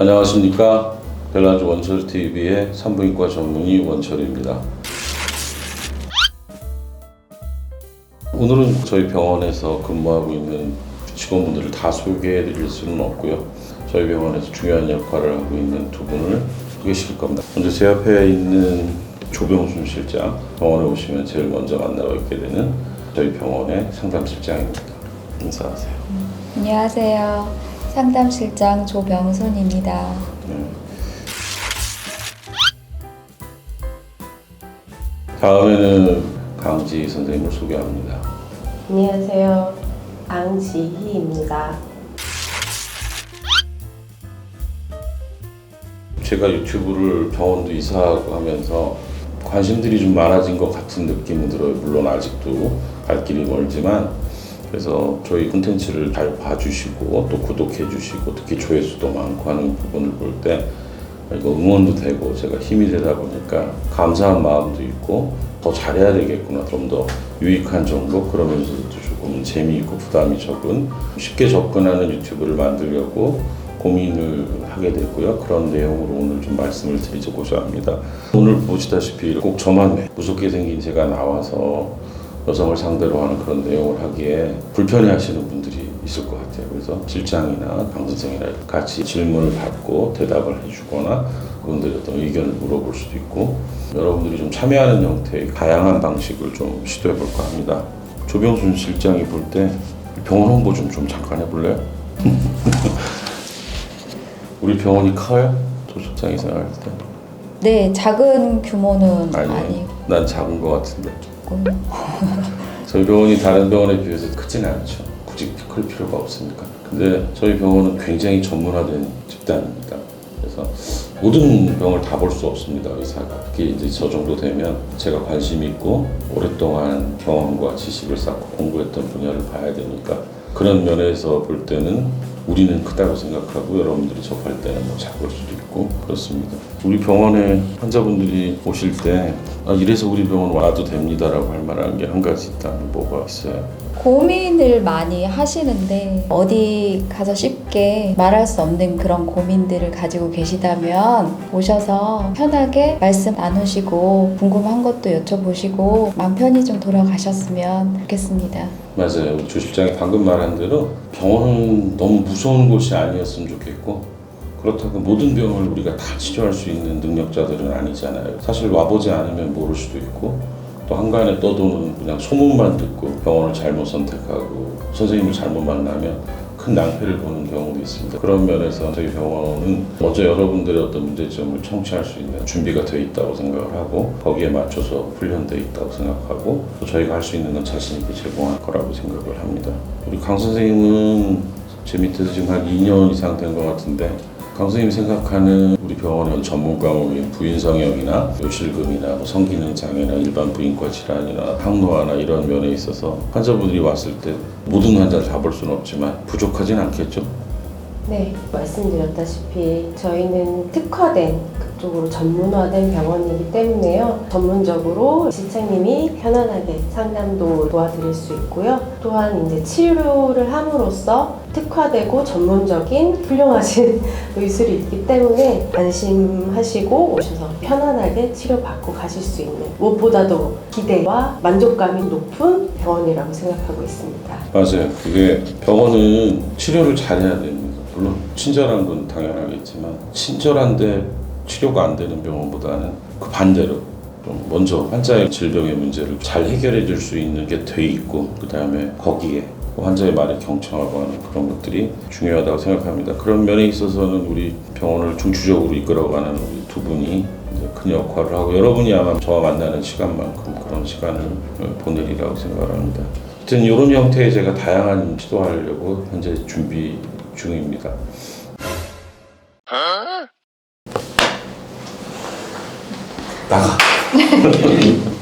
안녕하십니까. 벨라주 원철TV의 산부인과 전문의 원철입니다. 오늘은 저희 병원에서 근무하고 있는 직원분들을 다 소개해 드릴 수는 없고요. 저희 병원에서 중요한 역할을 하고 있는 두 분을 소개시킬 겁니다. 먼저 제 앞에 있는 조병순 실장, 병원에 오시면 제일 먼저 만나뵙게 되는 저희 병원의 상담 실장입니다. 인사하세요. 안녕하세요. 상담실장 조병순입니다. 네. 다음에는 강지 선생님을 소개합니다. 안녕하세요. 앙지희입니다. 제가 유튜브를 병원도 이사하고 하면서 관심들이 좀 많아진 것 같은 느낌은 들어요. 물론 아직도 갈 길이 멀지만 그래서 저희 콘텐츠를 잘 봐주시고 또 구독해주시고 특히 조회수도 많고 하는 부분을 볼 때 이거 응원도 되고 제가 힘이 되다 보니까 감사한 마음도 있고 더 잘해야 되겠구나 좀 더 유익한 정보 그러면서도 조금 재미있고 부담이 적은 쉽게 접근하는 유튜브를 만들려고 고민을 하게 됐고요. 그런 내용으로 오늘 좀 말씀을 드리고자 합니다. 오늘 보시다시피 꼭 저만 무섭게 생긴 제가 나와서 여성을 상대로 하는 그런 내용을 하기에 불편해하시는 분들이 있을 것 같아요. 그래서 실장이나 강 선생이나 같이 질문을 받고 대답을 해주거나 그분들의 어떤 의견을 물어볼 수도 있고 여러분들이 좀 참여하는 형태의 다양한 방식을 좀 시도해 볼까 합니다. 조병순 실장이 볼 때 병원 홍보 좀, 좀 잠깐 해볼래요? 우리 병원이 커요? 조 실장이 생각할 때? 네, 작은 규모는 아니에요. 아니고 난 작은 것 같은데. 저희 병원이 다른 병원에 비해서 크진 않죠. 굳이 클 필요가 없으니까. 근데 저희 병원은 굉장히 전문화된 집단입니다. 그래서 모든 병을 다 볼 수 없습니다, 의사가. 특히 이제 저 정도 되면 제가 관심 있고 오랫동안 경험과 지식을 쌓고 공부했던 분야를 봐야 되니까 그런 면에서 볼 때는 우리는 크다고 생각하고 여러분들이 접할 때는 뭐 작을 수도 있고 그렇습니다. 우리 병원에 환자분들이 오실 때 아, 이래서 우리 병원 와도 됩니다라고 할 만한 게 한 가지 있다면 뭐가 있어요? 고민을 많이 하시는데 어디 가서 쉽게 말할 수 없는 그런 고민들을 가지고 계시다면 오셔서 편하게 말씀 나누시고 궁금한 것도 여쭤보시고 마음 편히 좀 돌아가셨으면 좋겠습니다. 맞아요. 조 실장이 방금 말한 대로 병원은 너무 무서운 곳이 아니었으면 좋겠고 그렇다고 모든 병을 우리가 다 치료할 수 있는 능력자들은 아니잖아요. 사실 와보지 않으면 모를 수도 있고 또 한간에 떠도는 그냥 소문만 듣고 병원을 잘못 선택하고 선생님을 잘못 만나면 큰 낭패를 보는 경우도 있습니다. 그런 면에서 저희 병원은 먼저 여러분들의 어떤 문제점을 청취할 수 있는 준비가 되어 있다고 생각을 하고 거기에 맞춰서 훈련되어 있다고 생각하고 또 저희가 할 수 있는 건 자신 있게 제공할 거라고 생각을 합니다. 우리 강 선생님은 제 밑에서 지금 한 2년 이상 된 것 같은데 강 선생님이 생각하는 우리 병원의 전문 과목인 부인성형이나 요실금이나 뭐 성기능 장애나 일반 부인과 질환이나 항노화나 이런 면에 있어서 환자분들이 왔을 때 모든 환자를 다 볼 수는 없지만 부족하진 않겠죠. 네, 말씀드렸다시피 저희는 특화된 그쪽으로 전문화된 병원이기 때문에요. 전문적으로 실장님이 편안하게 상담도 도와드릴 수 있고요. 또한 이제 치료를 함으로써 특화되고 전문적인 훌륭하신 의술이 있기 때문에 안심하시고 오셔서 편안하게 치료받고 가실 수 있는 무엇보다도 기대와 만족감이 높은 병원이라고 생각하고 있습니다. 맞아요. 그게 병원은 치료를 잘해야 됩니다. 물론 친절한 건 당연하겠지만 친절한데 치료가 안 되는 병원보다는 그 반대로 좀 먼저 환자의 질병의 문제를 잘 해결해 줄 수 있는 게 돼 있고 그 다음에 거기에 환자의 말에 경청하고 하는 그런 것들이 중요하다고 생각합니다. 그런 면에 있어서는 우리 병원을 중추적으로 이끌어가는 우리 두 분이 큰 역할을 하고 여러분이 아마 저와 만나는 시간만큼 그런 시간을 보내리라고 생각을 합니다. 하여튼 이런 형태의 제가 다양한 시도하려고 현재 준비 중입니다. 나가.